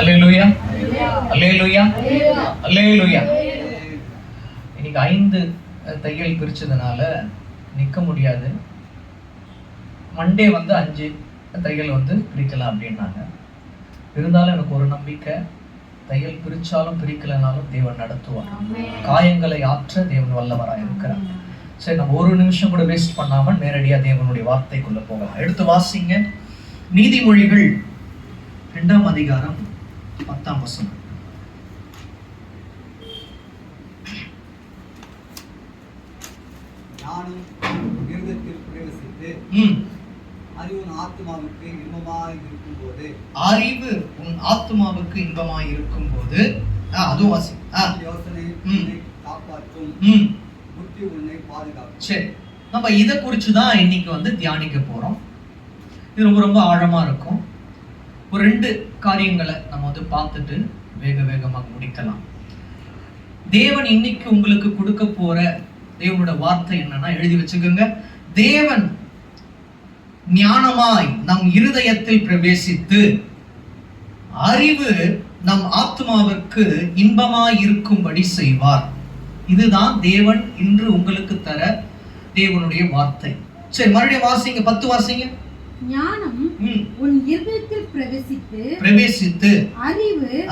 அல்லேலூயா அல்லேலூயா அல்லேலூயா இன்னைக்கு ஐந்து தையல் பிரிச்சதுனால நிக்க முடியாது. மண்டே வந்து அஞ்சு தையல் வந்து பிரிக்கலாம் அப்படின்னாங்க. இருந்தாலும் எனக்கு ஒரு நம்பிக்கை தையல் பிரிச்சாலும் பிரிக்கலைனாலும் தேவன் நடத்துவார். காயங்களை ஆற்ற தேவன் வல்லவராக இருக்கிறார். சரி நம்ம ஒரு நிமிஷம் கூட வேஸ்ட் பண்ணாம நேரடியா தேவனுடைய வார்த்தைக்குள்ள போகலாம். எடுத்து வாசிங்க. நீதிமொழிகள் இரண்டாம் அதிகாரம் பத்தாம் வசனம். ஞானம் இருதயத்தில் பிரவேசித்து ம். அறிவின் ஆத்மாவுக்கு இன்பமாய் இருக்கும்போது. அறிவு உன் ஆத்மாவுக்கு இன்பமாய் இருக்கும் போது அதுவும் வாசி யோசனை காப்பாற்றும். ம். புத்தி உன்னை பாதுகாக்கும். சரி நம்ம இதை குறித்து தான் இன்னைக்கு வந்து தியானிக்க போறோம். இது ரொம்ப ரொம்ப ஆழமா இருக்கும். ஒரு ரெண்டு காரியங்களை நம்ம வந்து பார்த்துட்டு வேக வேகமாக முடிக்கலாம். தேவன் இன்னைக்கு உங்களுக்கு கொடுக்க போற தேவனோட வார்த்தை என்னன்னா எழுதி வச்சுக்கோங்க. தேவன் ஞானமாய் நம் இருதயத்தில் பிரவேசித்து அறிவு நம் ஆத்மாவிற்கு இன்பமாய் இருக்கும்படி செய்வார். இதுதான் தேவன் இன்று உங்களுக்கு தர தேவனுடைய வார்த்தை. சரி மறுபடியும் வாசிங்க பத்து வாசிங்க. ஞானம் உன் இருதயத்தில் பிரவேசித்து பிரவேசித்து அறிவு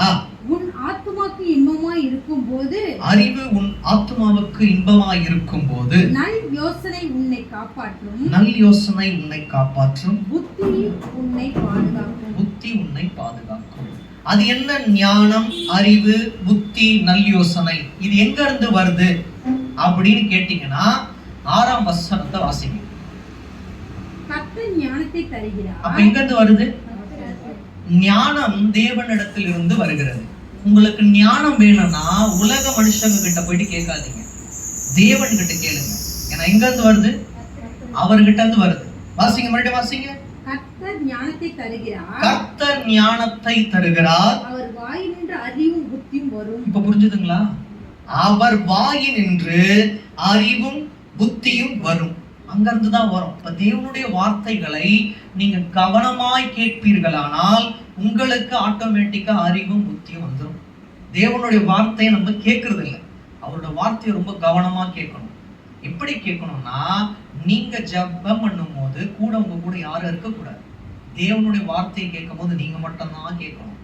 உன் ஆத்மாக்கு இன்பமாய் இருக்கும்போது அறிவு உன் ஆத்மாவுக்கு இன்பமாய் இருக்கும் போது நல் யோசனை உன்னை காப்பாற்றும். நல் யோசனை உன்னை காப்பாற்றும். புத்தி உன்னை பாதுகாக்கும். புத்தி உன்னை பாதுகாக்கும். அது என்ன ஞானம் அறிவு புத்தி நல் யோசனை? இது எங்க இருந்து வருது? அப்படின்னு கேட்டீங்கன்னா ஆறாம் வசனத்தை வாசிங்க. ஞானத்தை அப்ப எங்க இருந்து வருது? ஞானம் தேவனிடத்தில் இருந்து வருகிறது. உங்களுக்கு ஞானம் வேணும்னா உலக மனுஷங்க கிட்ட போயிட்டு கேட்காதீங்க. தேவன் கிட்ட கேளுங்க. ஏன்னா எங்க இருந்து வருது? அவர்கிட்ட இருந்து வருது. வாசிங்க மறுபடியும் வாசிங்க. கர்த்தர் ஞானத்தை தருகிறார். கர்த்தர் ஞானத்தை தருகிறார். அவர் வாயினின்று அறிவும் புத்தியும் வரும். இப்ப புரிஞ்சுதுங்களா? அவர் வாயினின்று அறிவும் புத்தியும் வரும். அங்கிருந்து தான் வரும். இப்போ தேவனுடைய வார்த்தைகளை நீங்கள் கவனமாய் கேட்பீர்களானால் உங்களுக்கு ஆட்டோமேட்டிக்காக அறிவும் புத்தியும் வந்துடும் தேவனுடைய வார்த்தையை நம்ம கேட்கறது இல்லை அவரோட வார்த்தையை ரொம்ப கவனமாக கேட்கணும். எப்படி கேட்கணும்னா நீங்க ஜெபம் பண்ணும்போது கூட உங்க கூட யாரும் இருக்கக்கூடாது. தேவனுடைய வார்த்தையை கேட்கும் போது நீங்க மட்டும்தான் கேட்கணும்.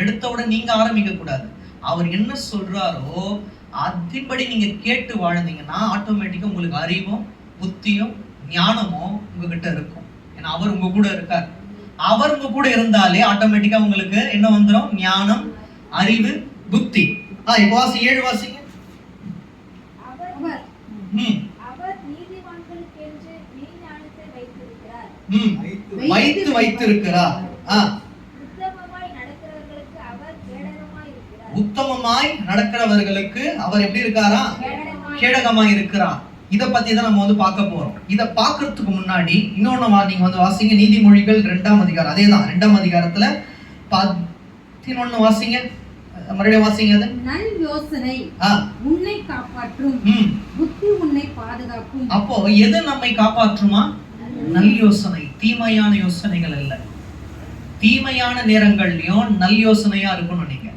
எடுத்த உடனே நீங்க ஆரம்பிக்க கூடாது அவர் என்ன சொல்றாரோ அதன்படி நீங்க கேட்டு வாழ்ந்தீங்கன்னா ஆட்டோமேட்டிக்கா உங்களுக்கு அறிவும் புத்தியும் ஞானமும் உங்ககிட்ட இருக்கும். ஏன்னா அவர் உங்க கூட இருக்கார். அவர் உங்க கூட இருந்தாலே ஆட்டோமேட்டிக்கா உங்களுக்கு என்ன வந்துடும் ஞானம் அறிவு புத்தி. ஆ இப்போ வாசி ஏழு வாசிங்க. வைத்து வைத்திருக்கிறார். உத்தமமாய் நடக்கிறவர்களுக்கு அவர் எப்படி இருக்காரா? கேடகமாய் இருக்கிறார். இத பத்தி தான் நம்ம வந்து பார்க்க போறோம். இத பார்க்கறதுக்கு முன்னாடி இன்னொன்னு வா- நீங்க வந்து வாசிங்க. நீதிமொழிகள் ரெண்டாம் அதிகாரம். அதேதான் ரெண்டாம் அதிகாரத்துல பதினொன்னு வாசிங்க. மறுபடியும் வாசிங்க அது. நல் யோசனை உன்னை காப்பாற்றும். புத்தி உன்னை பாதுகாக்கும். அப்போ எது நம்மை காப்பாற்றுமா? நல் யோசனை. தீமையான யோசனைகள் அல்ல. தீமையான நேரங்கள்லயும் நல் யோசனையா இருக்கணும் நீங்க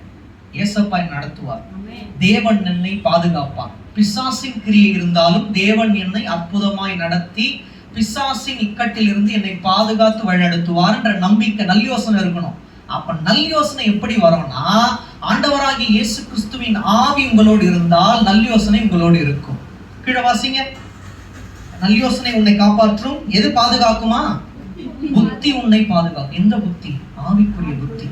ஏசப்பாய் நடத்துவார். தேவன் என்னை பாதுகாப்பார். பிசாசின் கிரியை இருந்தாலும் தேவன் என்னை அற்புதமாய் நடத்தி பிசாசின் இக்கட்டிலிருந்து என்னை பாதுகாத்து வழிநடத்துவார் என்ற நம்பிக்கை நல் யோசனை இருக்கணும். அப்ப நல் யோசனை எப்படி வரும்னா ஆண்டவராகிய இயேசு கிறிஸ்துவின் ஆவி உங்களோடு இருந்தால் நல் யோசனை உங்களோடு இருக்கும். கீழே வாசிங்க. நல் யோசனை உன்னை காப்பாற்றும். எது பாதுகாக்குமா? புத்தி உன்னை பாதுகாக்கும். எந்த புத்தி? ஆவிக்குரிய புத்தி.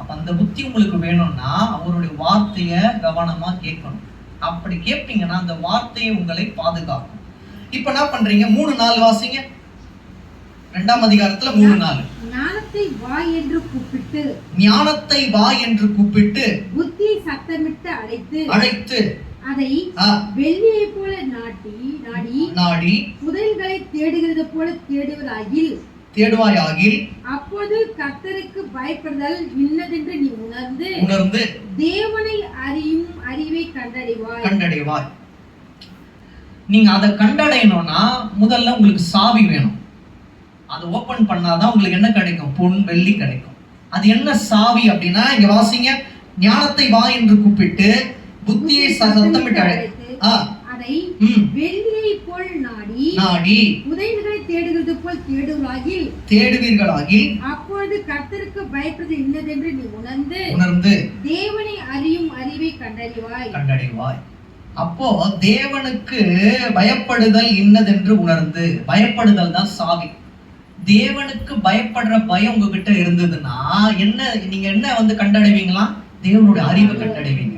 அப்ப அந்த புத்தி உங்களுக்கு வேணும்னா அவருடைய வார்த்தைய கவனமா கேட்கணும். அப்படி கேட்பீங்கன்னா அந்த வார்த்தையை உங்களை பாதுகாக்கும். இப்ப என்ன பண்றீங்க? மூணு நாள் வாசிங்க. ரெண்டாம் அதிகாரத்துல மூணு நாள். ஞானத்தை வா என்று கூப்பிட்டு. ஞானத்தை வா என்று கூப்பிட்டு. புத்தியை சத்தமிட்டு அழைத்து. அழைத்து. அதை வெள்ளியை போல நாட்டி நாடி. நாடி. புதையல்களை தேடுகிறது போல தேடுவதாகில் தேடுவாயாகில் அப்போது கர்த்தருக்கு பயப்படுதல் இன்னதென்று நீ உணர்ந்து உணர்ந்து தேவனை அறியும் அறிவை கண்டறிவாய் கண்டடைவாய். நீங்க அதை கண்டடையணும்னா முதல்ல உங்களுக்கு சாவி வேணும். அதை ஓபன் பண்ணாதான் உங்களுக்கு என்ன கிடைக்கும்? பொன் வெள்ளி கிடைக்கும். அது என்ன சாவி அப்படின்னா இங்க வாசிங்க ஞானத்தை வா என்று கூப்பிட்டு புத்தியை சத்தமிட்டு அழை ஆ ம். வெள்ளியை போல் நாடி நாடி. உதவிகளை தேடுகிறது போல் தேடுவாகில் தேடுவீர்களாகி அப்பொழுது கர்த்தருக்கு பயப்படுவது இன்னதென்று நீ உணர்ந்து உணர்ந்து. தேவனை அறியும் அறிவை கண்டறிவாய். கண்டடைவாய் அப்போ தேவனுக்கு பயப்படுதல் இன்னதென்று உணர்ந்து பயப்படுதல் தான் சாவி. தேவனுக்கு பயப்படுற பயம் உங்ககிட்ட இருந்ததுன்னா என்ன நீங்க என்ன வந்து கண்டடைவீங்களா? தேவனுடைய அறிவை கண்டடைவீங்க.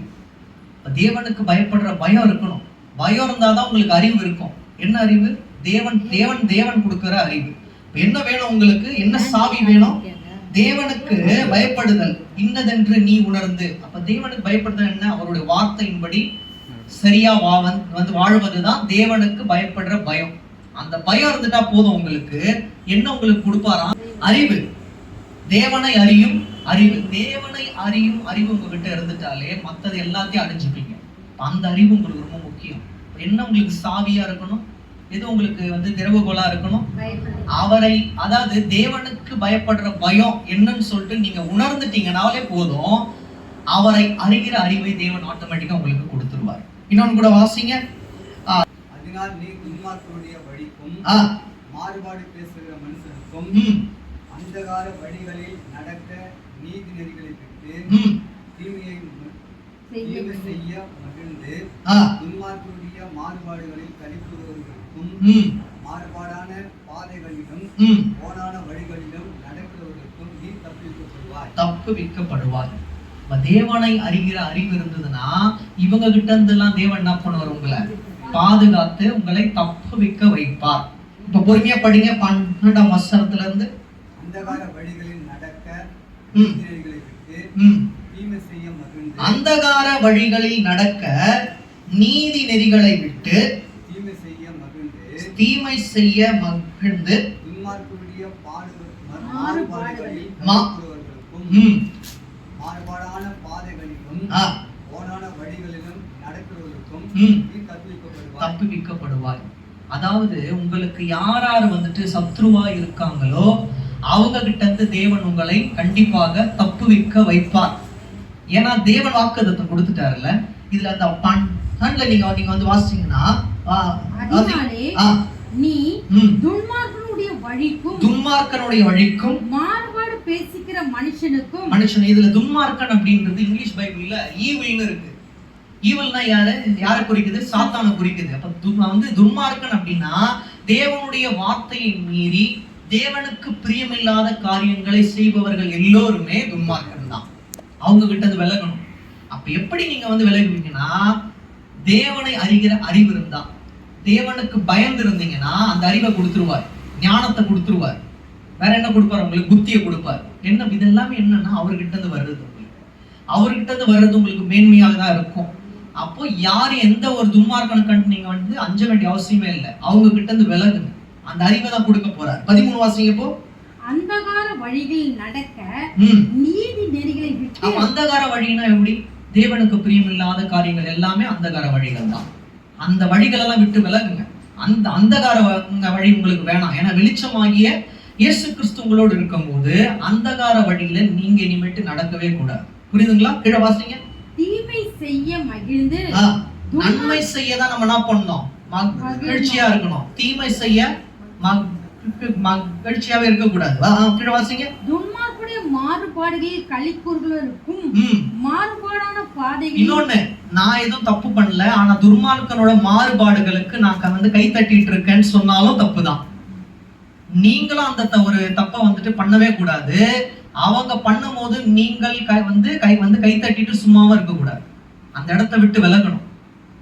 தேவனுக்கு பயப்படுற பயம் இருக்கணும். பயம் இருந்தாதான் உங்களுக்கு அறிவு இருக்கும். என்ன அறிவு? தேவன் தேவன் தேவன் கொடுக்கிற அறிவு. என்ன வேணும் உங்களுக்கு? என்ன சாவி வேணும்? தேவனுக்கு பயப்படுதல். இன்னதென்று நீ உணர்ந்து. அப்ப தேவனுக்கு பயப்படுதல் என்ன? அவருடைய வார்த்தையின்படி சரியா வா வந்து வாழ்வதுதான் தேவனுக்கு பயப்படுற பயம். அந்த பயம் இருந்துட்டா போதும் உங்களுக்கு. என்ன உங்களுக்கு கொடுப்பாரா? அறிவு. தேவனை அறியும் அறிவு. தேவனை அறியும் அறிவு உங்ககிட்ட இருந்துட்டாலே மத்தது எல்லாத்தையும் அடைஞ்சுப்பீங்க. அந்த அறிவு உங்களுக்கு ரொம்ப முக்கியம். என்ன உங்களுக்கு சாவியா இருக்கணும்? எது உங்களுக்கு வந்து திறவுகோலா இருக்கணும்? அவரை அதாவது தேவனுக்கு பயப்படுற பயம் என்னன்னு சொல்லிட்டு நீங்க உணர்ந்துட்டீங்கனாலே போதும். அவரை அறிகிற அறிவை தேவன் ஆட்டோமேட்டிக்கா உங்களுக்கு கொடுத்துருவார். இன்னொன்னு கூட வாசிங்க. அதனால் நீ துன்மார்க்கருடைய வழிக்கும் மாறுபாடு பேசுகிற மனுஷனுக்கும் அந்தகார வழிகளில் நடக்க நீதி நெறிகளை ம், தீமையை துன்மார்க்கருடைய மாறுபாடுகளில் கழிப்புகிறவர்களுக்கும் ம், மாறுபாடான பாதைகளிலும் ம். கோணான வழிகளிலும் நடக்கிறவர்களுக்கும் நீ தப்பிக்கப்படுவாய் தப்பு விற்கப்படுவார் இப்ப தேவனை அறிகிற அறிவு இருந்ததுன்னா இவங்க கிட்ட இருந்து எல்லாம் தேவன் என்ன பண்ணுவார் உங்களை? பாதுகாத்து உங்களை தப்பு விற்க வைப்பார். இப்ப பொறுமையா படிங்க. பன்னெண்டாம் வசனத்துல இருந்து அந்தகார வழிகளில் நடக்க விட்டு ம் தீமை செய்ய மகிழ்ந்து அந்தகார வழிகளில் நடக்க நீதி நெறிகளை விட்டு தீமை செய்ய மகிழ்ந்து மாறுபாடான பாதைகளிலும் ஆ, கோணான வழிகளிலும் நடக்கிறவர்களுக்கும் தப்புவிக்கப்படுவாய். அதாவது உங்களுக்கு யார் யார் வந்துட்டு சத்ருவா இருக்காங்களோ அவங்க கிட்ட இருந்து தேவன் உங்களை கண்டிப்பாக தப்புவிக்க வைப்பார். ஏன்னா தேவன் வாக்குதத்தம் கொடுத்துட்டாருல்ல. இதுல அந்த பன்ல நீங்க நீங்க வந்து வாசிச்சீங்கன்னா நீ. துன்மார்க்கனுடைய வழிக்கும் துன்மார்க்கனுடைய வழிக்கும் மாறுபாடு பேசிக்கிற மனுஷனுக்கும் மனுஷன் இதுல துன்மார்க்கன் அப்படின்றது இங்கிலீஷ் பைபிள்ல ஈவில்னு இருக்கு. ஈவல்னா யாரு? யாரை குறிக்குது? சாத்தானை குறிக்குது. அப்ப வந்து துன்மார்க்கன் அப்படின்னா தேவனுடைய வார்த்தையை மீறி தேவனுக்கு பிரியமில்லாத காரியங்களை செய்பவர்கள் எல்லோருமே துன்மார்க்கன். தான் அவங்க கிட்ட இருந்து விலகணும். அப்ப எப்படி நீங்க வந்து விலகுவீங்கன்னா தேவனை அறிகிற அறிவு இருந்தா தேவனுக்கு பயந்து இருந்தீங்கன்னா அந்த அறிவை கொடுத்துருவார். ஞானத்தை கொடுத்துருவார். வேற என்ன கொடுப்பார் உங்களுக்கு? புத்தியை கொடுப்பார். என்ன இதெல்லாமே என்னன்னா அவர்கிட்ட இருந்து வர்றது உங்களுக்கு. அவர்கிட்ட இருந்து வர்றது உங்களுக்கு மேன்மையாக தான் இருக்கும். அப்போ யார் எந்த ஒரு துன்மார்க்கனை கண்டு நீங்க வந்து அஞ்ச வேண்டிய அவசியமே இல்லை. அவங்க கிட்ட இருந்து விலகுங்க. அந்த அறிவை தான் கொடுக்க போறார். பதிமூணு வாசிங்க இப்போ. அந்தகார வழிகளில் நடக்க நீதி நெறிகளை விட்டு அந்தகார வழினா எப்படி? தேவனுக்கு பிரியமில்லாத காரியங்கள் எல்லாமே அந்தகார வழிகள் தான். அந்த வழிகள் எல்லாம் விட்டு விலகுங்க. அந்த அந்தகார வழி உங்களுக்கு வேணாம். ஏன்னா வெளிச்சமாகிய இயேசு கிறிஸ்து உங்களோடு இருக்கும்போது அந்தகார வழியில நீங்க இனிமேட்டு நடக்கவே கூடாது. புரியுதுங்களா? கீழே வாசிங்க. தீமை செய்ய மகிழ்ந்து நன்மை செய்ய தான் நம்ம என்ன பண்ணணும்? மகிழ்ச்சியா இருக்கணும். தீமை செய்ய மக- மகிழ்ச்சியாவே இருக்கக்கூடாது. ஆ, ஆ, கீழே வாசிங்க. துன்மார்க்குடைய மாறுபாடுகளில் களி கூறுகளுக்கும் ம். மாறுபாடான பாதைகளில் இன்னொன்னு நான் எதுவும் தப்பு பண்ணல ஆனா துர்மார்க்கனோட மாறுபாடுகளுக்கு நான் வந்து கை தட்டிட்டு இருக்கேன்னு சொன்னாலும் தப்புதான். நீங்களும் அந்த ஒரு தப்பை வந்துட்டு பண்ணவே கூடாது. அவங்க பண்ணும்போது நீங்கள் கை வந்து கை வந்து கை தட்டிட்டு சும்மாவும் இருக்க கூடாது அந்த இடத்த விட்டு விலகணும்.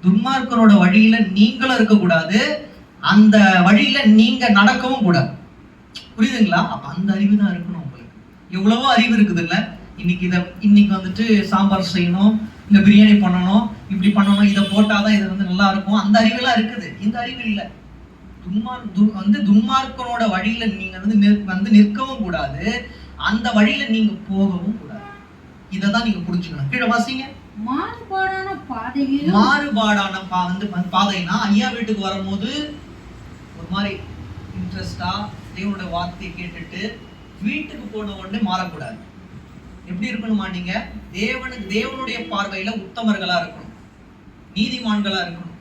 துன்மார்க்கனோட வழியில நீங்களும் இருக்கக்கூடாது. அந்த வழியில நீங்க நடக்கவும் கூடாது புரியுதுங்களா? அப்ப அந்த அறிவு தான் இருக்கணும் உங்களுக்கு. எவ்வளவோ அறிவு இருக்குது இல்ல இன்னைக்கு இத இன்னைக்கு வந்துட்டு சாம்பார் செய்யணும் இல்ல பிரியாணி பண்ணணும் இப்படி பண்ணணும் இதை போட்டாதான் இது வந்து நல்லா இருக்கும். அந்த அறிவெல்லாம் இருக்குது. இந்த அறிவு இல்ல. துன்மார் வந்து துன்மார்க்கனோட வழியில நீங்க வந்து வந்து நிற்கவும் கூடாது. அந்த வழியில நீங்க போகவும் கூடாது. இதை தான் நீங்க புரிஞ்சுக்கணும். கீழே வாசிங்க. மாறுபாடான பாதைகளிலும் மாறுபாடான பா வந்து வந்து பாதைனா ஐயா வீட்டுக்கு வரும்போது ஒரு மாதிரி இன்ட்ரெஸ்டா தேவனோட வார்த்தையை கேட்டுட்டு வீட்டுக்கு போன உடனே மாறக்கூடாது. எப்படி இருக்கணுமா நீங்க? தேவனுக்கு தேவனுடைய பார்வையில உத்தமர்களா இருக்கணும். நீதிமான்களா இருக்கணும்.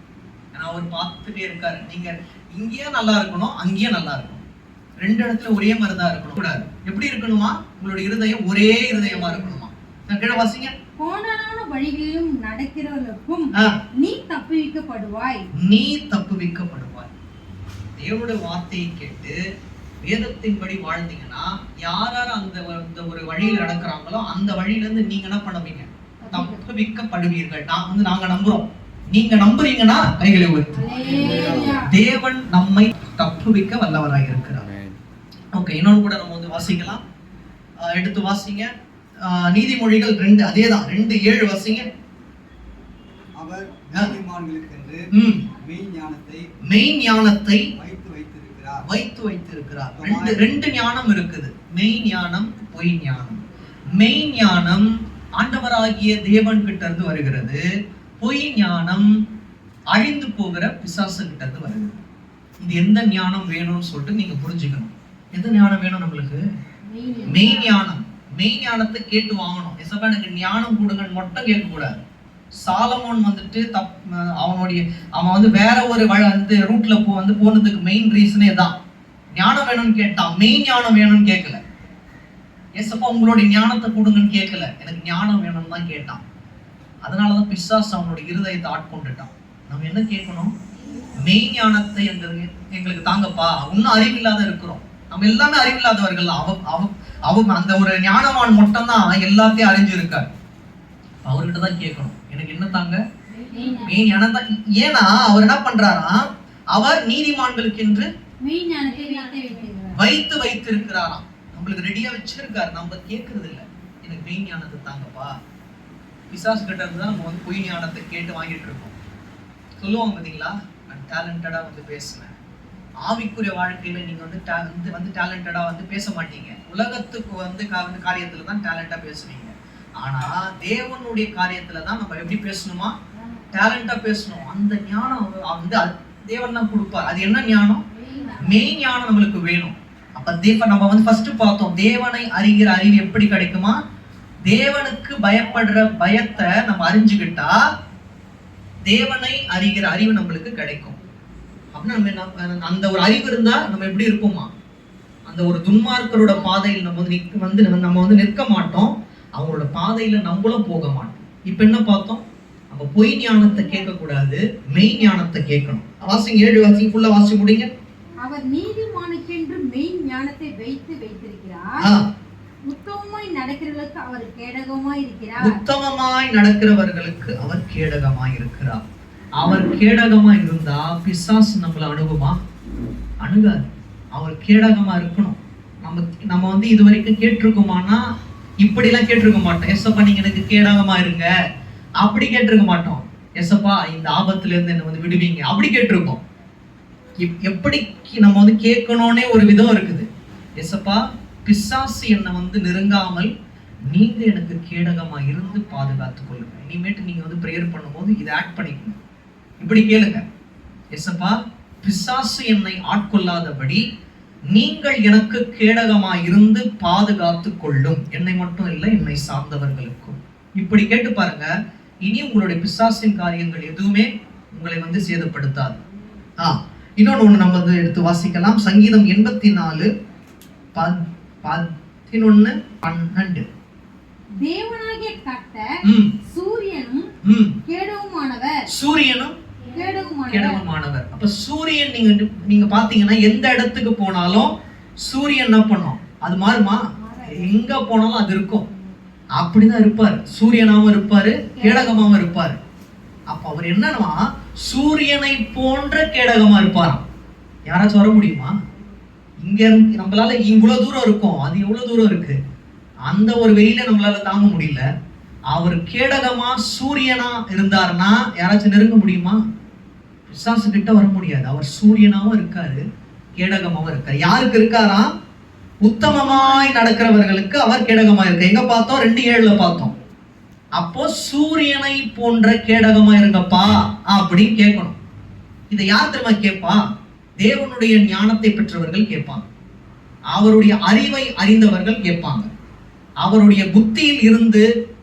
ஏன்னா அவர் பார்த்துட்டே இருக்காரு. நீங்க இங்கேயும் நல்லா இருக்கணும் அங்கேயும் நல்லா இருக்கணும். ரெண்டு இடத்துல ஒரே மாதிரி தான் இருக்கணும். கூடாது. எப்படி இருக்கணுமா? உங்களுடைய இருதயம் ஒரே இருதயமா இருக்கணுமா? நான் கீழே வாசிங்க. கோணலான வழிகளிலும் நடக்கிறவர்களுக்கும் நீ தப்புவிக்கப்படுவாய். நீ தப்புவிக்கப்படுவாய். தேவனுடைய வார்த்தையை கேட்டு வேதத்தின்படி வாழ்ந்தீங்கன்னா யார் யார் அந்த அந்த ஒரு வழியில் நடக்கிறாங்களோ அந்த வழியில இருந்து நீங்க என்ன பண்ணுவீங்க? தப்புவிக்கப்படுவீர்கள். நான் வந்து நாங்க நம்புறோம். நீங்க நம்புறீங்கன்னா கைகளை உயர்த்து. தேவன் நம்மை தப்புவிக்க வல்லவராய் இருக்கிறார். ஓகே இன்னொன்று கூட நம்ம வந்து வாசிக்கலாம். எடுத்து வாசிங்க. ஆஹ் நீதிமொழிகள் ரெண்டு அதேதான். ரெண்டு ஏழு வாசிங்க. அவர் மெய் ஞானத்தை மெய் ஞானத்தை வைத்து வைத்திருக்கிறார். வைத்து வைத்திருக்கிறார் ரெண்டு ரெண்டு ஞானம் இருக்குது. மெய் ஞானம் பொய் ஞானம். மெய் ஞானம் ஆண்டவராகிய தேவன் கிட்ட இருந்து வருகிறது. பொய் ஞானம் அழிந்து போகிற பிசாசு கிட்ட இருந்து வருகிறது. இது எந்த ஞானம் வேணும்னு சொல்லிட்டு நீங்க புரிஞ்சுக்கணும். எந்த ஞானம் வேணும் நம்மளுக்கு? மெய் ஞானம். மெய் ஞானத்தை கேட்டு வாங்கணும். எனக்கு ஞானம் கொடுங்கன்னு மட்டும் கேட்க கூடாது சாலமோன் வந்துட்டு தப் அவனுடைய அவன் வந்து வேற ஒரு வழ வந்து ரூட்ல போ வந்து போனதுக்கு மெயின் ரீசனே தான். ஞானம் வேணும்னு கேட்டான் மெய் ஞானம் வேணும்னு கேட்கல ஏசப்பா உங்களுடைய ஞானத்தை கொடுங்கன்னு கேட்கல எனக்கு ஞானம் வேணும்னு தான் கேட்டான். அதனாலதான் பிசாஸ் அவனுடைய இருதயத்தை ஆட்கொண்டுட்டான். நம்ம என்ன கேட்கணும்? மெய் ஞானத்தை எங்களுக்கு எங்களுக்கு தாங்கப்பா. இன்னும் அறிவில்லாத இருக்கிறோம். நம்ம எல்லாமே அறிவில்லாதவர்கள். அவ அவ அவங்க அந்த ஒரு ஞானவான் மட்டும்தான் எல்லாத்தையும் அறிஞ்சிருக்கார். அவர்கிட்ட தான் கேட்கணும். எனக்கு என்ன தாங்க? மெய் ஞானம் தான் ஏன்னா அவர் என்ன பண்றாராம் அவர் நீதிமான்களுக்கு என்று வைத்து வைத்து இருக்கிறாராம் நம்மளுக்கு ரெடியா வச்சிருக்காரு. நம்ம கேட்கறது இல்ல எனக்கு மெய் ஞானத்தை தாங்கப்பா. பிசாசு கிட்ட இருந்து தான் நம்ம வந்து பொய் ஞானத்தை கேட்டு வாங்கிட்டு இருக்கோம். சொல்லுவாங்க பாத்தீங்களா நான் டேலண்டடா வந்து பேசுவேன். ஆவிக்குரிய வாழ்க்கையில நீங்க வந்து வந்து வந்து டேலண்டடா வந்து பேச மாட்டீங்க. உலகத்துக்கு வந்து கா- வந்து காரியத்துல தான் டேலண்டா பேசுவீங்க ஆனா தேவனுடைய காரியத்துல தான் நம்ம எப்படி பேசணுமா? டேலண்டா பேசணும். அந்த ஞானம் வந்து தேவன் தான் கொடுப்பார். அது என்ன ஞானம்? மெய் ஞானம் நம்மளுக்கு வேணும். அப்ப தேவ நம்ம வந்து ஃபர்ஸ்ட் பார்த்தோம். தேவனை அறிகிற அறிவு எப்படி கிடைக்குமா? தேவனுக்கு பயப்படுற பயத்தை நம்ம அறிஞ்சுக்கிட்டா தேவனை அறிகிற அறிவு நம்மளுக்கு கிடைக்கும். அப்படின்னா நம்ம அந்த ஒரு அறிவு இருந்தா நம்ம எப்படி இருப்போமா? அந்த ஒரு துன்மார்க்கரோட பாதையில் நம்ம வந்து நிற்க வந்து நம்ம வந்து நிற்க மாட்டோம். அவங்களோட பாதையில நம்மளும் போக மாட்டோம். இப்ப என்ன பார்த்தோம்? நம்ம பொய் ஞானத்தை கேட்க கூடாது மெய் ஞானத்தை கேட்கணும். வாசிங்க ஏழு வாசிங்க ஃபுல்லா வாசி முடிங்க. அவர் நீதிமானுக்கென்று மெய் ஞானத்தை வைத்து வைத்திருக்கிறார். உத்தமமாய் நடக்கிறவர்களுக்கு அவர் கேடகமாய் இருக்கிறார். உத்தமமாய் நடக்கிறவர்களுக்கு அவர் கேடகமாய் இருக்கிறார். அவர் கேடகமா இருந்தா பிசாசு நம்மள அணுகுமா? அணுகாது. அவர் கேடகமா இருக்கணும். நம்ம நம்ம வந்து இது வரைக்கும் கேட்டிருக்கோமானா இப்படி எல்லாம் கேட்டிருக்க மாட்டோம். எஸ்அப்பா நீங்க எனக்கு கேடகமா இருங்க. அப்படி கேட்டிருக்க மாட்டோம். எஸ்அப்பா இந்த ஆபத்துல இருந்து என்ன வந்து விடுவீங்க. அப்படி கேட்டிருக்கோம். எப்- எப்படி நம்ம வந்து கேட்கணும்னே ஒரு விதம் இருக்குது. எஸ்அப்பா பிசாசு என்னை வந்து நெருங்காமல் நீங்க எனக்கு கேடகமா இருந்து பாதுகாத்துக் கொள்ளுங்க. இனிமேட்டு நீங்க வந்து ப்ரேயர் பண்ணும்போது இதை ஆட் பண்ணிக்கணும் இப்படி கேளுங்க. எஸ்அப்பா பிசாசு என்னை ஆட்கொள்ளாதபடி நீங்கள் எனக்கு கேடகமா இருந்து பாதுகாத்து கொள்ளும் என்னை மட்டும் இல்லை என்னை சார்ந்தவர்களுக்கும். இப்படி கேட்டு பாருங்க இனி உங்களுடைய பிசாசின் காரியங்கள் எதுவுமே உங்களை வந்து சேதப்படுத்தாது. ஆ இன்னொன்று ஒன்று நம்ம வந்து எடுத்து வாசிக்கலாம். சங்கீதம் எண்பத்தி நாலு பதினொன்று பன்னெண்டு. தேவனாகிய ம். சூரியனும் கேடவுமானவர் சூரியனும் கேடகமானவர். அப்ப சூரியன் நீங்க நீங்க பாத்தீங்கன்னா எந்த இடத்துக்கு போனாலும் சூரியன் என்ன பண்ணும் அது மாறுமா? எங்க போனாலும் அது இருக்கும். அப்படிதான் இருப்பாரு. சூரியனாவும் இருப்பாரு கேடகமாவும் இருப்பாரு. அப்ப அவர் என்னன்னா சூரியனை போன்ற கேடகமா இருப்பாராம். யாராச்சும் வர முடியுமா? இங்க இருந்து நம்மளால இவ்வளவு தூரம் இருக்கும். அது எவ்வளவு தூரம் இருக்கு? அந்த ஒரு வெயில நம்மளால தாங்க முடியல. அவர் கேடகமா சூரியனா இருந்தாருன்னா யாராச்சும் நெருங்க முடியுமா? பிசாசு கிட்ட வர முடியாது. அவர் சூரியனாவும் இருக்காரு கேடகமாவும் இருக்காரு. யாருக்கு இருக்காரா? உத்தமமாய் நடக்கிறவர்களுக்கு அவர் கேடகமா இருக்க எங்க பார்த்தோம்? ரெண்டு ஏழுல பார்த்தோம். அப்போ சூரியனை போன்ற கேடகமா இருங்கப்பா அப்படின்னு கேட்கணும். இதை யார் தெரியுமா கேட்பா? தேவனுடைய ஞானத்தை பெற்றவர்கள் கேட்பாங்க. அவருடைய அறிவை அறிந்தவர்கள் கேட்பாங்க. அவருடைய புத்தியில் இருந்து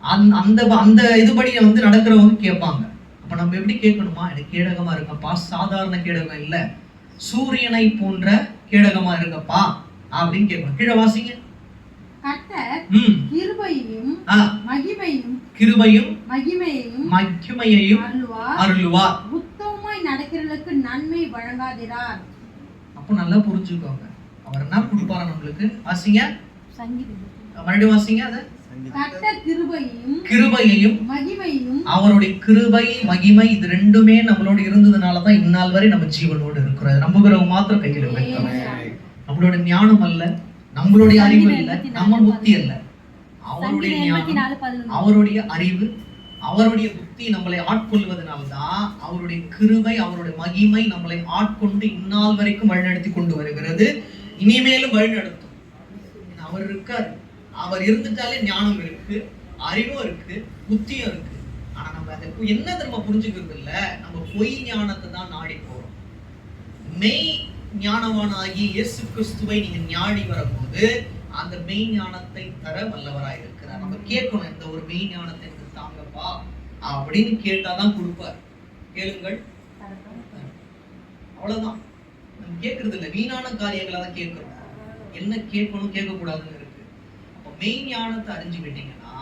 அந்த அந்த அந்த இதுபடி வந்து நடக்கிறவங்க கேட்பாங்க. அப்ப நம்ம எப்படி கேட்கணுமா? எனக்கு கேடகமா இருக்கப்பா. சாதாரண கேடகம் இல்ல. சூரியனை போன்ற கேடகமா இருக்கப்பா. அப்படின்னு கேட்கணும். கீழே வாசிங்க. கர்த்தர் ம். கிருபையையும் ஆ, மகிமையும் கிருபையும் மகிமையையும் மகிமையையும் அருள்வார். உத்தமமாய் நடக்கிறவர்களுக்கு நன்மை வழங்காதிரார். அப்போ நல்லா புரிஞ்சுக்கோங்க. அவர் என்ன கொடுப்பாரா நம்மளுக்கு வாசிங்க. மறுபடியும் வாசிங்க அதை. கிருபையையும் மகிமையும் அவருடைய கிருபை மகிமை இது ரெண்டுமே நம்மளோட இருந்ததுனால தான் இந்நாள் வரை நம்ம ஜீவனோடு இருக்கிறோம். நம்புகிறவங்க மாத்திரம் கையில் நம்மளோட ஞானம் அல்ல நம்மளுடைய அறிவு இல்ல நம்ம புத்தி அல்ல. அவருடைய ஞானம் அவருடைய அறிவு அவருடைய புத்தி நம்மளை ஆட்கொள்வதனால்தான் அவருடைய கிருபை அவருடைய மகிமை நம்மளை ஆட்கொண்டு இந்நாள் வரைக்கும் வழிநடத்தி கொண்டு வருகிறது. இனிமேலும் வழிநடத்தும். அவர் இருக்கார். அவர் இருந்துட்டாலே ஞானம் இருக்கு அறிவும் இருக்கு புத்தியும் இருக்கு. ஆனா நம்ம அதை என்ன திரும்ப புரிஞ்சுக்கிறது இல்ல நம்ம பொய் ஞானத்தை தான் நாடி போறோம். மெய் ஞானவானாகி இயேசு கிறிஸ்துவை நீங்க ஞாடி வரும்போது அந்த மெய் ஞானத்தை தர வல்லவராய் இருக்கிறார். நம்ம கேட்கணும் இந்த ஒரு மெய் ஞானத்தை எனக்கு தாங்கப்பா? அப்படின்னு கேட்டாதான் கொடுப்பார். கேளுங்கள். அவ்வளவுதான். நம்ம கேட்கறது இல்லை வீணான காரியங்களை தான் கேட்கிறோம். என்ன கேட்கணும் கேட்கக்கூடாதுன்னு இருக்கு அப்ப மெய் ஞானத்தை அறிஞ்சுக்கிட்டீங்கன்னா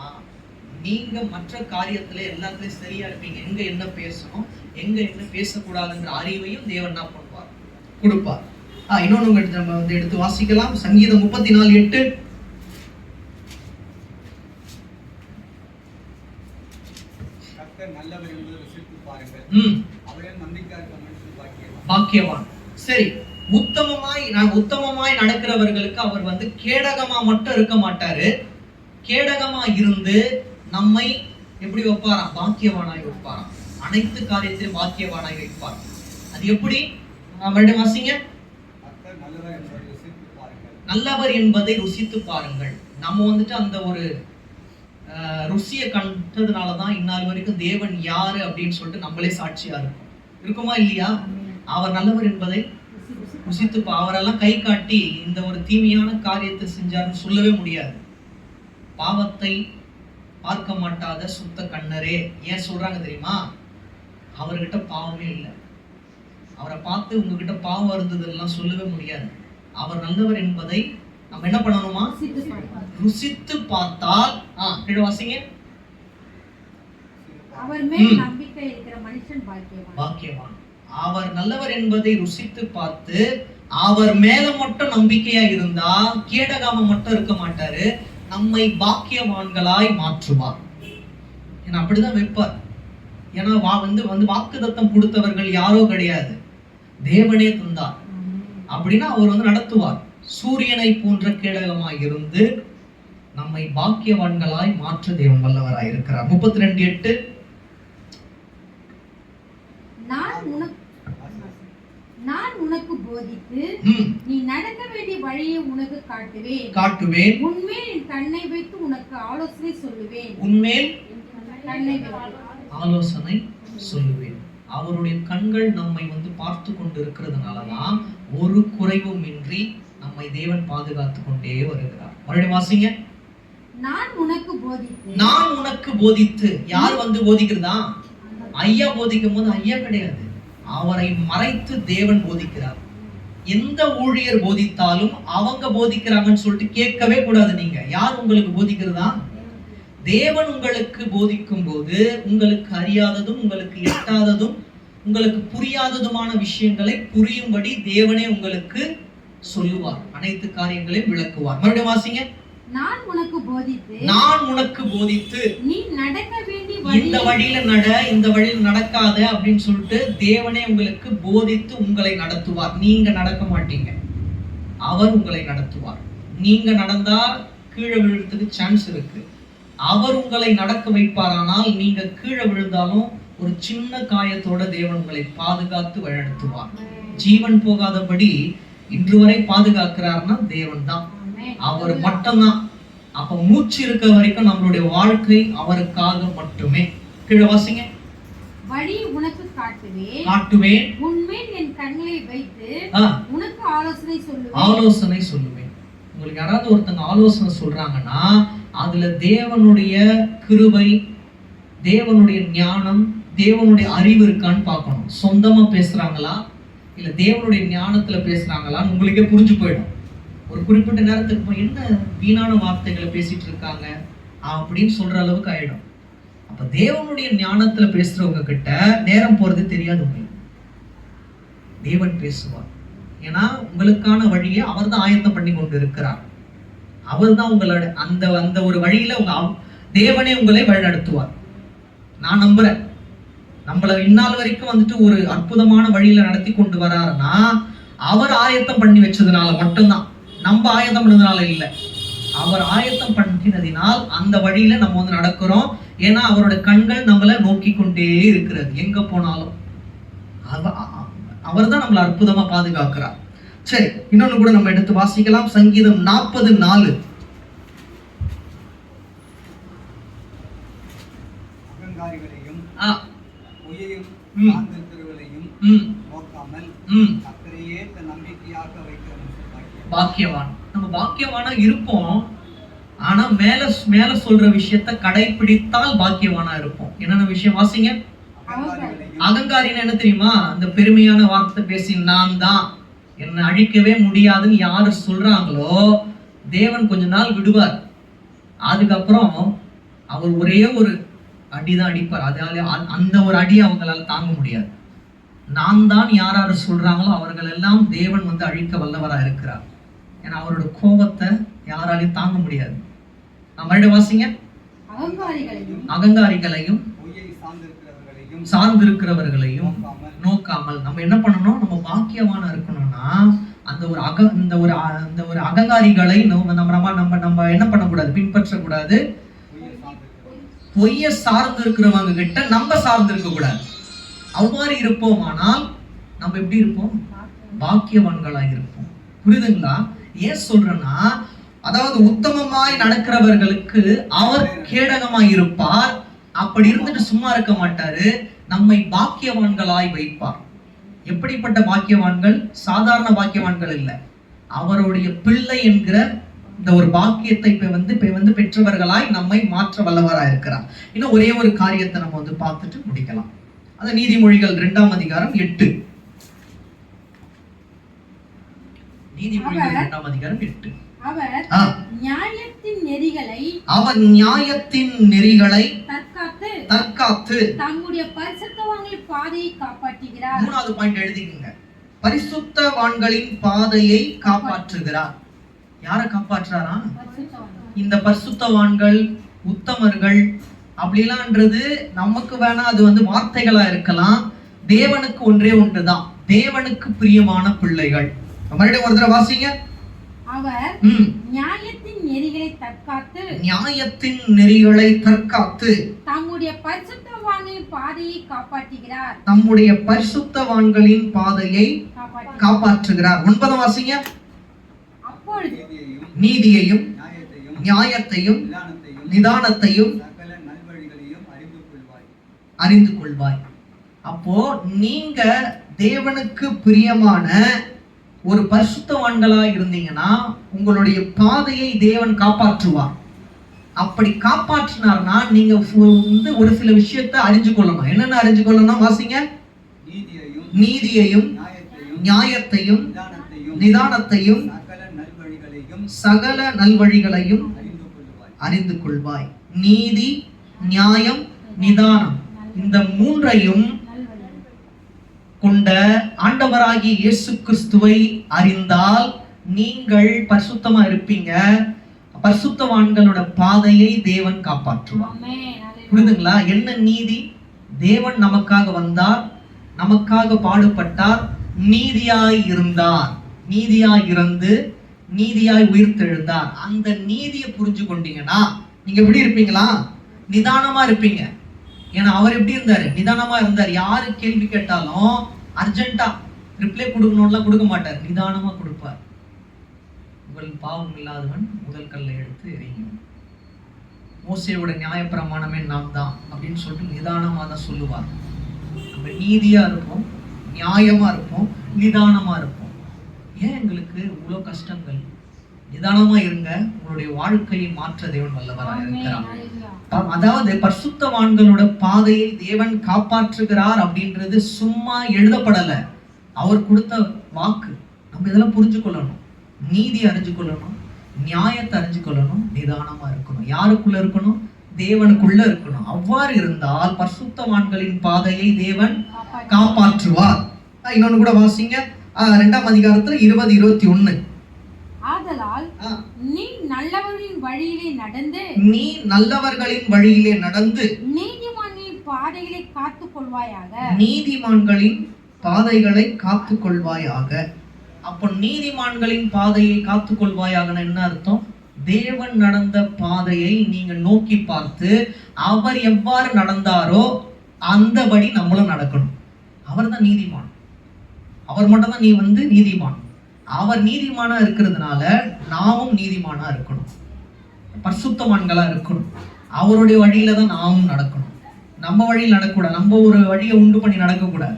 நீங்க மற்ற காரியத்துல எல்லாத்துலயும் சரியா இருப்பீங்க. எங்க என்ன பேசணும் எங்க என்ன பேசக்கூடாதுன்ற அறிவையும் தேவன் என்ன பண்ணுவார்? கொடுப்பார். ஆ இன்னொன்னு உங்க எடுத்து நம்ம வந்து எடுத்து வாசிக்கலாம். சங்கீதம் முப்பத்தி நாலு எட்டு பாக்கியவான். சரி. உத்தமமாய் நான் உத்தமமாய் நடக்கிறவர்களுக்கு அவர் வந்து கேடகமா மட்டும் இருக்க மாட்டாரு. கேடகமா இருந்து நம்மை எப்படி வைப்பாராம்? பாக்கியவானாய் வைப்பாராம். அனைத்து காரியத்திலும் பாக்கியவானாய் வைப்பார். அது எப்படி? மறுபடியும் வாசிங்க? நல்லவர் என்பதை ருசித்து பாருங்கள். நல்லவர் என்பதை ருசித்து பாருங்கள் நம்ம வந்துட்டு அந்த ஒரு ருசியை கண்டதுனால தான் இந்நாள் வரைக்கும் தேவன் யாரு அப்படின்னு சொல்லிட்டு நம்மளே சாட்சியா இருக்கும் இருக்குமா இல்லையா? அவர் நல்லவர் என்பதை ருசித்து பா- அவரெல்லாம் கை காட்டி இந்த ஒரு தீமையான காரியத்தை செஞ்சாருன்னு சொல்லவே முடியாது. பாவத்தை பார்க்க மாட்டாத சுத்த கண்ணரே. ஏன் சொல்றாங்க தெரியுமா? அவர்கிட்ட பாவமே இல்லை. அவரை பார்த்து உங்ககிட்ட பாவம் இருந்ததெல்லாம் சொல்லவே முடியாது. அவர் நல்லவர் என்பதை நம்ம என்ன பண்ணணுமா? ருசித்து பார்த்தால் ஆ கீழே வாசிங்க. அவர் மேல். நம்பிக்கை இருக்கிற மனுஷன் பாக்கியவான். பாக்கியவான். அவர் நல்லவர் என்பதை ருசித்து பார்த்து அவர் மேல மட்டும் நம்பிக்கையா இருந்தா கேடகாம மட்டும் இருக்க மாட்டாரு நம்மை பாக்கியவான்களாய் மாற்றுவார். ஏன்னா அப்படிதான் வைப்பார் ஏன்னா வா வந்து வந்து வாக்குதத்தம் கொடுத்தவர்கள் யாரோ கிடையாது. தேவனே தந்தார். அப்படின்னா அவர் வந்து நடத்துவார். சூரியனை போன்ற கேடகமாய் இருந்து நம்மை பாக்கியவான்களாய் மாற்ற தேவன் வல்லவராய் இருக்கிறார் முப்பத்தி ரெண்டு எட்டு நான் உனக்கு நான் உனக்கு போதித்து நீ நடக்க வேண்டிய வழியை உனக்கு காட்டுவேன். காட்டுவேன். உன்மேல் என் கண்ணை வைத்து உனக்கு ஆலோசனை சொல்லுவேன். உன்மேல் கண்ணை ஆலோசனை சொல்லுவேன். அவருடைய கண்கள் நம்மை வந்து பார்த்து கொண்டு இருக்கிறதுனாலதான் ஒரு குறைவும் இன்றி நம்மை தேவன் பாதுகாத்து கொண்டே வருகிறார். மறுபடியும் வாசிங்க. நான் உனக்கு போதித்து நான் உனக்கு போதித்து. யார் வந்து போதிக்கிறதா? ஐயா போதிக்கும் போது ஐயா கிடையாது. அவரை மறைத்து தேவன் போதிக்கிறார். எந்த ஊழியர் போதித்தாலும் அவங்க போதிக்கிறாங்கன்னு சொல்லிட்டு கேட்கவே கூடாது நீங்க. யார் உங்களுக்கு போதிக்கிறதா? தேவன் உங்களுக்கு போதிக்கும் போது உங்களுக்கு அறியாததும் உங்களுக்கு எட்டாததும் உங்களுக்கு புரியாததுமான விஷயங்களை புரியும்படி தேவனே உங்களுக்கு சொல்லுவார். அனைத்து காரியங்களையும் விளக்குவார். மறுபடியும் வாசிங்க. நான் உனக்கு போதித்து நான் உனக்கு போதித்து நீ நடக்க வேண்டிய இந்த வழியை வழியில நட இந்த வழியில நடக்காத அப்படின்னு சொல்லிட்டு தேவனே உங்களுக்கு போதித்து உங்களை நடத்துவார். நீங்க நடக்க மாட்டீங்க. அவர் உங்களை நடத்துவார். நீங்க நடந்தா கீழே விழுறதுக்கு சான்ஸ் இருக்கு. அவர் உங்களை நடக்க வைப்பாரானால் நீங்க கீழே விழுந்தாலும் ஒரு சின்ன காயத்தோட தேவன் உங்களை பாதுகாத்து வழிநடத்துவார். ஜீவன் போகாதபடி இன்று வரை பாதுகாக்கிறார்னா தேவன் தான். அவர் மட்டும்தான். அப்ப மூச்சு இருக்க வரைக்கும் நம்மளுடைய வாழ்க்கை அவருக்காக மட்டுமே. கீழே வாசிங்க. வழி உனக்கு காட்டுவேன். காட்டுவேன். உன்மேல் என் கண்களை வைத்து உனக்கு ஆலோசனை சொல்லுவேன். ஆலோசனை சொல்லுவேன். உங்க உங்களுக்கு யாராவது ஒருத்தங்க ஆலோசனை சொல்றாங்கன்னா அதுல தேவனுடைய கிருபை தேவனுடைய ஞானம் தேவனுடைய அறிவு இருக்கான்னு பார்க்கணும். சொந்தமா பேசுறாங்களா? இல்ல தேவனுடைய ஞானத்துல பேசுறாங்களான்னு உங்களுக்கே புரிஞ்சு போயிடும். ஒரு குறிப்பிட்ட நேரத்துக்கு போய் என்ன வீணான வார்த்தைகளை பேசிட்டு இருக்காங்க? அப்படின்னு சொல்ற அளவுக்கு ஆயிடும். அப்ப தேவனுடைய ஞானத்துல பேசுறவங்க கிட்ட நேரம் போறது தெரியாது உங்களுக்கு. தேவன் பேசுவார். ஏன்னா உங்களுக்கான வழியை அவர் தான் ஆயத்தம் பண்ணி கொண்டு இருக்கிறார். அவர் தான் உங்களோட அந்த அந்த ஒரு வழியில உங்க தேவனே உங்களை வழிநடத்துவார். நான் நம்புறேன். நம்மள இந்நாள் வரைக்கும் வந்துட்டு ஒரு அற்புதமான வழியில நடத்தி கொண்டு வராருன்னா அவர் ஆயத்தம் பண்ணி வச்சதுனால மட்டும்தான். நம்ம ஆயத்தம் பண்ணதுனால இல்ல. அவர் ஆயத்தம் பண்ணினதினால் அந்த வழியில நம்ம வந்து நடக்கிறோம். ஏன்னா அவரோட கண்கள் நம்மளை நோக்கி கொண்டே இருக்கிறது. எங்க போனாலும். அவர் தான் நம்மளை அற்புதமா பாதுகாக்கிறார். சரி இன்னொன்னு கூட நம்ம எடுத்து வாசிக்கலாம். சங்கீதம் நாற்பது நாலு. அகங்காரிகளையும் ஆ, பொய்யையும் ம். சார்ந்திருக்கிறவர்களையும் ம், நோக்காமல் பாக்கியவான். நம்ம பாக்கியவானா இருப்போம். ஆனா மேல மேல சொல்ற விஷயத்த கடைபிடித்தால் பாக்கியவானா இருப்போம். என்னென்ன விஷயம் வாசிங்க? அகங்காரின்னு என்ன தெரியுமா? அந்த பெருமையான வார்த்தை பேசி நான் தான். என்னை அழிக்கவே முடியாதுன்னு யாரு சொல்றாங்களோ தேவன் கொஞ்ச நாள் விடுவார். அதுக்கப்புறம் அவர் ஒரே ஒரு அடிதான் அடிப்பார். அதால அந்த ஒரு அடி அவங்களால தாங்க முடியாது. நான் தான் யார் யார் சொல்றாங்களோ அவர்கள் எல்லாம் தேவன் வந்து அழிக்க வல்லவரா இருக்கிறார். ஏன்னா அவரோட கோபத்தை யாராலையும் தாங்க முடியாது. நான் மறுபடியும் வாசிங்க. அகங்காரிகளையும் சார்ந்திருக்கிறவர்களையும் நோக்காமல் நோக்காமல் நம்ம என்ன பண்ணணும்? நம்ம பாக்கியமான இருக்கணும்னா அந்த ஒரு அக இந்த ஒரு அந்த ஒரு அகங்காரிகளை நம்ம நம்ம நம்ம நம்ம நம்ம என்ன பண்ணக்கூடாது? பின்பற்றக்கூடாது. பொய்யை சார்ந்து இருக்கிறவங்க கிட்ட நம்ம சார்ந்து இருக்க கூடாது. அவ்வாறு இருப்போமானால் நம்ம எப்படி இருப்போம்? பாக்கியவான்களாக இருப்போம். புரியுதுங்களா? ஏன் சொல்றேன்னா அதாவது உத்தமமாய் நடக்கிறவர்களுக்கு அவர் கேடகமாய் இருப்பார். அப்படி இருந்துட்டு சும்மா இருக்க மாட்டாரு. நம்மை பாக்கியவான்களாய் வைப்பார். எப்படிப்பட்ட பாக்கியவான்கள்? சாதாரண பாக்கியவான்கள் இல்லை. அவருடைய பிள்ளை என்கிற இந்த ஒரு பாக்கியத்தை இப்ப வந்து இப்ப வந்து பெற்றவர்களாய் நம்மை மாற்ற வல்லவராய் இருக்கிறார். இன்னும் ஒரே ஒரு காரியத்தை நம்ம வந்து பார்த்துட்டு முடிக்கலாம். அது நீதிமொழிகள் இரண்டாம் அதிகாரம் எட்டு. நீதிமொழிகள் அவர் இரண்டாம் அதிகாரம் எட்டு. அவர் ஆ, நியாயத்தின் நெறிகளை அவர் நியாயத்தின் நெறிகளை தற்காத்து தற்காத்து தம்முடைய பரிசுத்தவான்களின் பாதையை காப்பாற்றுகிறார். மூணாவது பாயிண்ட் எழுதிக்கங்க. பரிசுத்தவான்களின் பாதையை காப்பாற்றுகிறார். யாரை காப்பாற்றுறாரா. இந்த பரிசுத்தவான்கள் உத்தமர்கள் அப்படிலாம்ன்றது நமக்கு வேணா அது வந்து வார்த்தைகளா இருக்கலாம். தேவனுக்கு ஒன்றே ஒன்றுதான். தேவனுக்கு பிரியமான பிள்ளைகள். மறுபடியும் ஒரு தடவை வாசிங்க. அவர் ம். நியாயத்தின் நெறிகளை தற்காத்து நியாயத்தின் நெறிகளை தற்காத்து தம்முடைய பரிசுத்தவான்களின் பாதையை காப்பாற்றுகிறார். நம்முடைய பரிசுத்தவான்களின் பாதையை காப்பாற்று காப்பாற்றுகிறார். ஒன்பதாம் வாசிங்க. அப்பொழுது நீதியையும் நியாயத்தையும் நிதானத்தையும் நிதானத்தையும் சகல நல்வழிகளையும் அறிந்து கொள்வாய். அறிந்து கொள்வாய். அப்போ நீங்க தேவனுக்கு பிரியமான ஒரு பரிசுத்தவான்களா இருந்தீங்கன்னா உங்களுடைய பாதையை தேவன் காப்பாற்றுவார். அப்படி காப்பாற்றினார்னா நீங்க வந்து ஒரு சில விஷயத்தை அறிஞ்சு கொள்ளணும். என்னென்ன அறிஞ்சு கொள்ளணும் வாசிங்க. நீதியையும் நியாயத்தையும் நிதானத்தையும் சகல நல்வழிகளையும் அறிந்து கொள்வாய். நீதி நியாயம் நிதானம். இந்த மூன்றையும் கொண்ட ஆண்டவராகிய இயேசு கிறிஸ்துவை அறிந்தால் நீங்கள் பரிசுத்தமா இருப்பீங்க. பரிசுத்தவான்களோட பாதையை தேவன். அல்லேலூயா. புரியுதுங்களா? என்ன நீதி? தேவன் நமக்காக வந்தார் நமக்காக பாடுபட்டார் நீதியாய் இருந்தார். நீதியாய் இருந்து நீதியாய் உயிர்த்தெழுந்தார் அந்த நீதியை புரிஞ்சு கொண்டீங்கன்னா நீங்க எப்படி இருப்பீங்களா? நிதானமா இருப்பீங்க. ஏன்னா அவர் எப்படி இருந்தாரு? நிதானமா இருந்தார். யாரு கேள்வி கேட்டாலும் அர்ஜென்ட்டா ரிப்ளை கொடுக்கணும்லாம் கொடுக்க மாட்டார். நிதானமா கொடுப்பார். உங்கள் பாவம் இல்லாதவன் முதல் கல்லை எடுத்து எறியும். மோசேயோட நியாயப்பிரமாணமே நாம் தான் அப்படின்னு சொல்லிட்டு நிதானமா தான் சொல்லுவார். நம்ம நீதியா இருப்போம் நியாயமா இருப்போம் நிதானமா இருப்போம். ஏன் எங்களுக்கு இவ்வளோ கஷ்டங்கள்? நிதானமா இருங்க. உங்களுடைய வாழ்க்கையை மாற்ற தேவன் வல்லவராக இருக்கிறார். ஆம், அதாவது பரிசுத்தவான்களோட பாதையை தேவன் காப்பாற்றுகிறார் அப்படின்றது சும்மா எழுதப்படல. அவர் கொடுத்த வாக்கு. நம்ம இதெல்லாம் புரிஞ்சு கொள்ளணும். நீதி அறிஞ்சு கொள்ளணும். நியாயத்தை அறிஞ்சு கொள்ளணும். நிதானமா இருக்கணும். யாருக்குள்ள இருக்கணும்? தேவனுக்குள்ள இருக்கணும். அவ்வாறு இருந்தால் பரிசுத்தவான்களின் பாதையை தேவன் காப்பாற்றுவார். இன்னொன்னு கூட வாசிங்க. ரெண்டாம் அதிகாரத்துல இருபது இருபத்தி ஒண்ணு. ஆதலால் நீ நல்லவர்களின் வழியிலே நடந்து நீ நல்லவர்களின் வழியிலே நடந்து நீதிமான்களின் பாதைகளை காத்துக் கொள்வாயாக நீதிமான்களின் பாதைகளை காத்துக் கொள்வாயாக அப்போ நீதிமான்களின் பாதையை காத்துக் கொள்வாயாகன்னு என்ன அர்த்தம்? தேவன் நடந்த பாதையை நீங்க நோக்கி பார்த்து அவர் எவ்வாறு நடந்தாரோ அந்தபடி நம்மளும் நடக்கணும். அவர் தான் நீதிமான். அவர் மட்டும் தான் நீ வந்து நீதிமான். அவர் நீதிமானா இருக்கிறதுனால நாமும் நீதிமானா இருக்கணும். பரிசுத்தவான்களா இருக்கணும். அவருடைய வழியில தான் நாமும் நடக்கணும். நம்ம வழியில் நடக்கக்கூடாது நம்ம ஒரு வழியை உண்டு பண்ணி நடக்கக்கூடாது.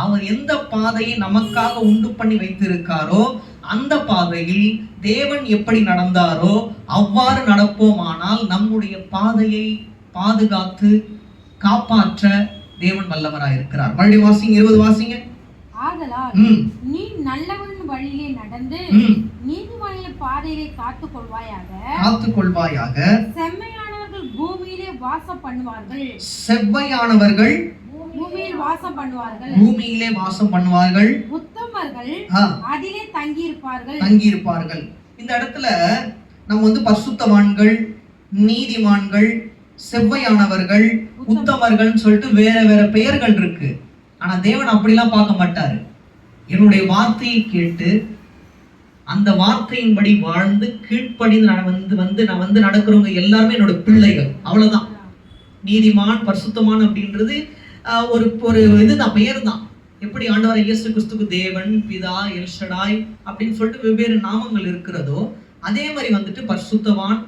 அவர் எந்த பாதையை நமக்காக உண்டு பண்ணி வைத்திருக்காரோ அந்த பாதையில் தேவன் எப்படி நடந்தாரோ அவ்வாறு நடப்போமானால் நம்முடைய பாதையை பாதுகாத்து காப்பாற்ற தேவன் வல்லவராய் இருக்கிறார். மறுபடியும் வாசிங்க இருபது வாசிங்க. ஆதலால் நீ நல்லவரின் வழியிலே நடந்து பாதைகளை காத்துக் கொள்வாயாக காத்துக் கொள்வாயாக செம்மையானவர்கள் பூமியிலே வாசம் பண்ணுவார்கள் செவ்வையானவர்கள் பூமியில் வாசம் பண்ணுவார்கள் பூமியிலே வாசம் பண்ணுவார்கள் உத்தமர்கள் அதிலே தங்கியிருப்பார்கள். தங்கியிருப்பார்கள். இந்த இடத்துல நம்ம வந்து பரிசுத்தவான்கள் நீதிமான்கள் செவ்வையானவர்கள் உத்தமர்கள்னு சொல்லிட்டு வேற வேற பெயர்கள் இருக்கு. ஆனா தேவன் அப்படிலாம் பார்க்க மாட்டாரு. என்னுடைய வார்த்தையை கேட்டு அந்த வார்த்தையின்படி வாழ்ந்து கீழ்ப்படிந்து நான் வந்து வந்து நான் வந்து நடக்கிறவங்க எல்லாருமே என்னோட பிள்ளைகள். அவ்வளவுதான். நீதிமான் பரிசுத்தமான் அப்படின்றது ஒரு ஒரு இதுதான் பெயர் தான். எப்படி ஆண்டவர் இயேசு கிறிஸ்துக்கு தேவன் பிதா எல்ஷடாய் அப்படின்னு சொல்லிட்டு வெவ்வேறு நாமங்கள் இருக்கிறதோ அதே மாதிரி வந்துட்டு பரிசுத்தவான்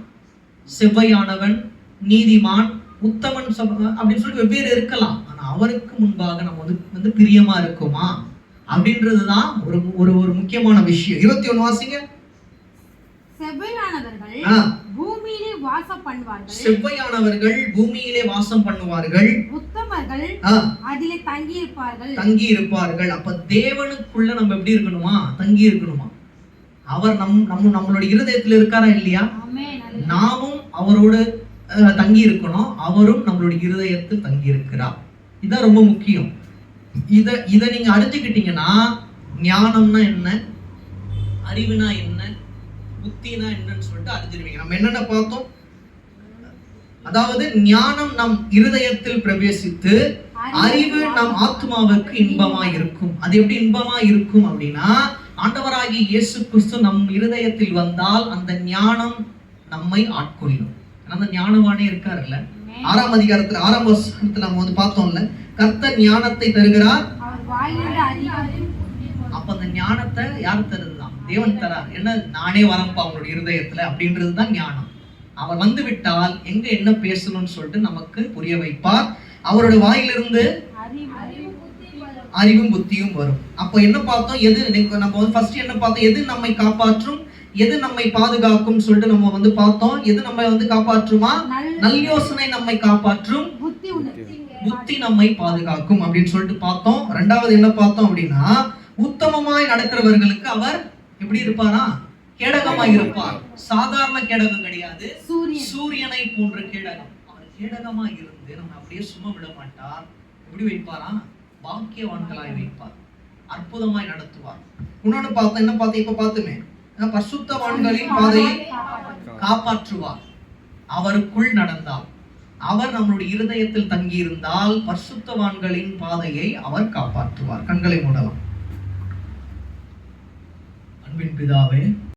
செவ்வையானவன் நீதிமான் உத்தமன் அப்படின்னு சொல்லிட்டு வெவ்வேறு இருக்கலாம். ஆனா அவருக்கு முன்பாக நம்ம வந்து வந்து பிரியமா இருக்குமா? அப்படின்றதுதான் ஒரு ஒரு ஒரு முக்கியமான விஷயம். இருபத்தி ஒண்ணு வாசிங்க பூமியிலே வாசம் பண்ணுவார்கள். செவ்வையானவர்கள் பூமியிலே வாசம் பண்ணுவார்கள். உத்தமர்கள் அதிலே தங்கியிருப்பார்கள். தங்கி இருப்பார்கள் அப்ப தேவனுக்குள்ள நம்ம எப்படி இருக்கணுமா? தங்கி இருக்கணுமா அவர் நம் நம்ம நம்மளுடைய இருதயத்துல இருக்காரா இல்லையா. நாமும் அவரோடு தங்கி இருக்கணும் அவரும் நம்மளுடைய இருதயத்தில் தங்கி இருக்கிறார் இதான் ரொம்ப முக்கியம். இத இத நீங்க அறிஞ்சுக்கிட்டீங்கன்னா ஞானம்னா என்ன? அறிவுனா என்ன? புத்தினா என்னன்னு சொல்லிட்டு அறிஞ்சிருவீங்க நம்ம என்னென்ன பார்த்தோம்? அதாவது ஞானம் நம் இருதயத்தில் பிரவேசித்து அறிவு நம் ஆத்மாவுக்கு இன்பமா இருக்கும் அது எப்படி இன்பமா இருக்கும் அப்படின்னா ஆண்டவராகிய இயேசு கிறிஸ்து நம் இருதயத்தில் வந்தால் அந்த ஞானம் நம்மை ஆட்கொள்ளும். அந்த ஞானவானே இருக்காருல்ல. ஆறாம் அதிகாரத்துல ஆறாம் வருஷத்துல நம்ம வந்து பார்த்தோம்ல கர்த்தர் ஞானத்தை தருகிறார். அப்ப அந்த ஞானத்தை யார் தருதுதான் தேவன் தரார். என்ன? நானே வரப்பா அவங்களுடைய இருதயத்துல அப்படின்றது தான் ஞானம். அவர் வந்து விட்டால் எங்க என்ன பேசணும்னு சொல்லிட்டு நமக்கு புரிய வைப்பார். அவருடைய வாயிலிருந்து அறிவும் புத்தியும் வரும். அப்போ என்ன பார்த்தோம்? எது நம்ம வந்து ஃபர்ஸ்ட் என்ன பார்த்தோம்? எது நம்மை காப்பாற்றும்? எது நம்மை பாதுகாக்கும் சொல்லிட்டு நம்ம வந்து பார்த்தோம். எது நம்மை வந்து காப்பாற்றுமா? நல்ல நல்யோசனை நம்மை காப்பாற்றும். புத்தி புத்தி நம்மை பாதுகாக்கும் அப்படின்னு சொல்லிட்டு பார்த்தோம். ரெண்டாவது என்ன பார்த்தோம் அப்படின்னா உத்தமமாய் நடக்கிறவர்களுக்கு அவர் எப்படி இருப்பாரா? கேடகமாய் இருப்பார். சாதாரண கேடகம் கிடையாது. சூரியன். போன்ற கேடகம். அவர் கேடகமா இருந்து நம்ம அப்படியே சும்மா விட மாட்டார். எப்படி வைப்பாரா? பாக்கியவான்களாய் வைப்பார். அற்புதமாய் நடத்துவார். இன்னொன்னு பார்த்தோம் என்ன பார்த்தோம் இப்ப பார்த்துமே. அஹ் பரிசுத்தவான்களின் பாதையை காப்பாற்றுவார். அவருக்குள் நடந்தால். அவர் நம்மளுடைய இருதயத்தில் தங்கியிருந்தால் பரிசுத்தவான்களின் பாதையை அவர் காப்பாற்றுவார். கண்களை மூடலாம். அன்பின் பிதாவே